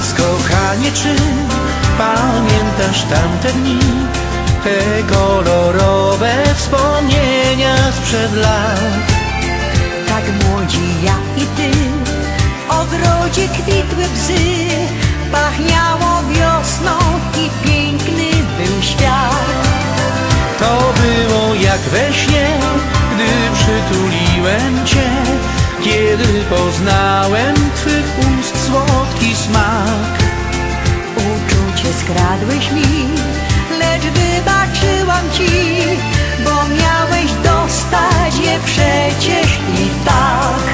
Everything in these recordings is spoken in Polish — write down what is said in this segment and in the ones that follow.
kochanie, czy pamiętasz tamte dni? Te kolorowe wspomnienia sprzed lat. Tak młodzi ja i ty W ogrodzie kwitły bzy. Pachniało wiosną i piękny był świat. To było jak we śnie, gdy przytuliłem Cię. Kiedy poznałem Twych ust słodki smak. Uczucie skradłeś mi Lecz wybaczyłam ci Bo miałeś dostać je przecież i tak.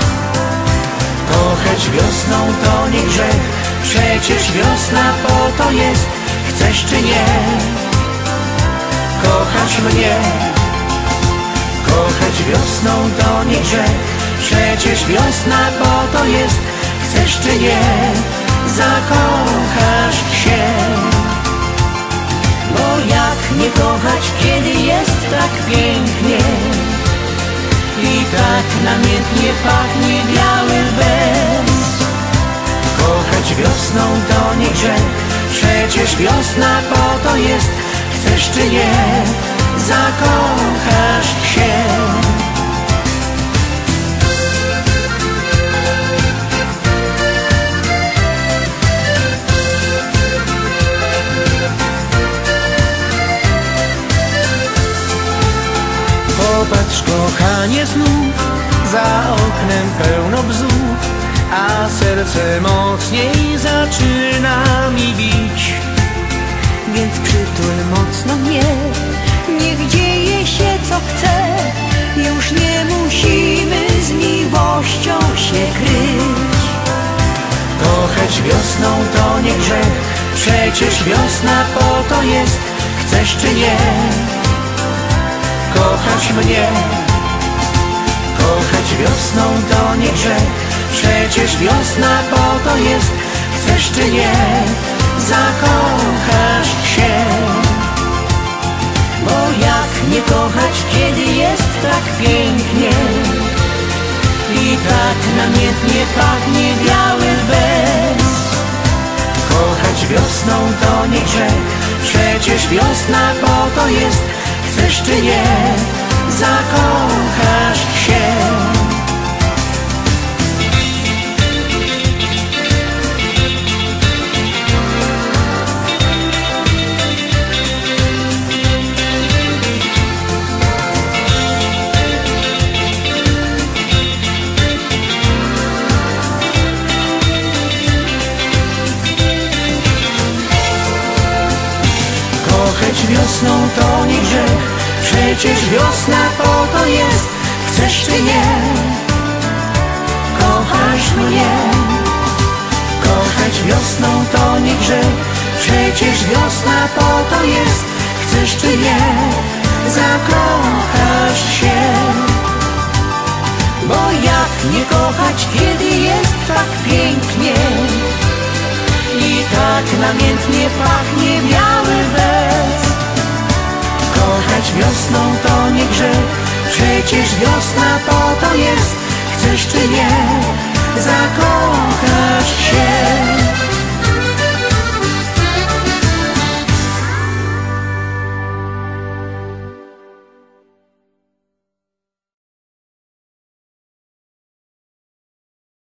Kochać wiosną to nie grzech Przecież wiosna po to jest Chcesz czy nie? Kochać mnie. Kochać wiosną to nie grzech Przecież wiosna po to jest Chcesz czy nie Zakochasz się. Bo jak nie kochać Kiedy jest tak pięknie? I tak namiętnie pachnie biały bez. Kochać wiosną to nie grzech Przecież wiosna po to jest Chcesz czy nie Popatrz kochanie znów Za oknem pełno bzów A serce mocniej zaczyna mi bić. Więc przytul mocno mnie Niech dzieje się co chce. Już nie musimy z miłością się kryć. Kochać wiosną to nie grzech Przecież wiosna po to jest Chcesz czy nie Kochać mnie. Kochać wiosną to nie grzech. Przecież wiosna po to jest. Chcesz czy nie? Zakochasz się. Bo jak nie kochać Kiedy jest tak pięknie? I tak namiętnie pachnie biały bez. Kochać wiosną to nie grzech. Przecież wiosna po to jest Chcesz czy nie Zakochasz się wiosną to nie grzech. Przecież wiosna po to jest. Chcesz czy nie? Kochasz mnie. Kochać wiosną to nie grzech. Przecież wiosna po to jest. Chcesz czy nie? Zakochasz się. Bo jak nie kochać Kiedy jest tak pięknie? I tak namiętnie pachnie wiosną to nie grzech. Przecież wiosna po to jest. Chcesz czy nie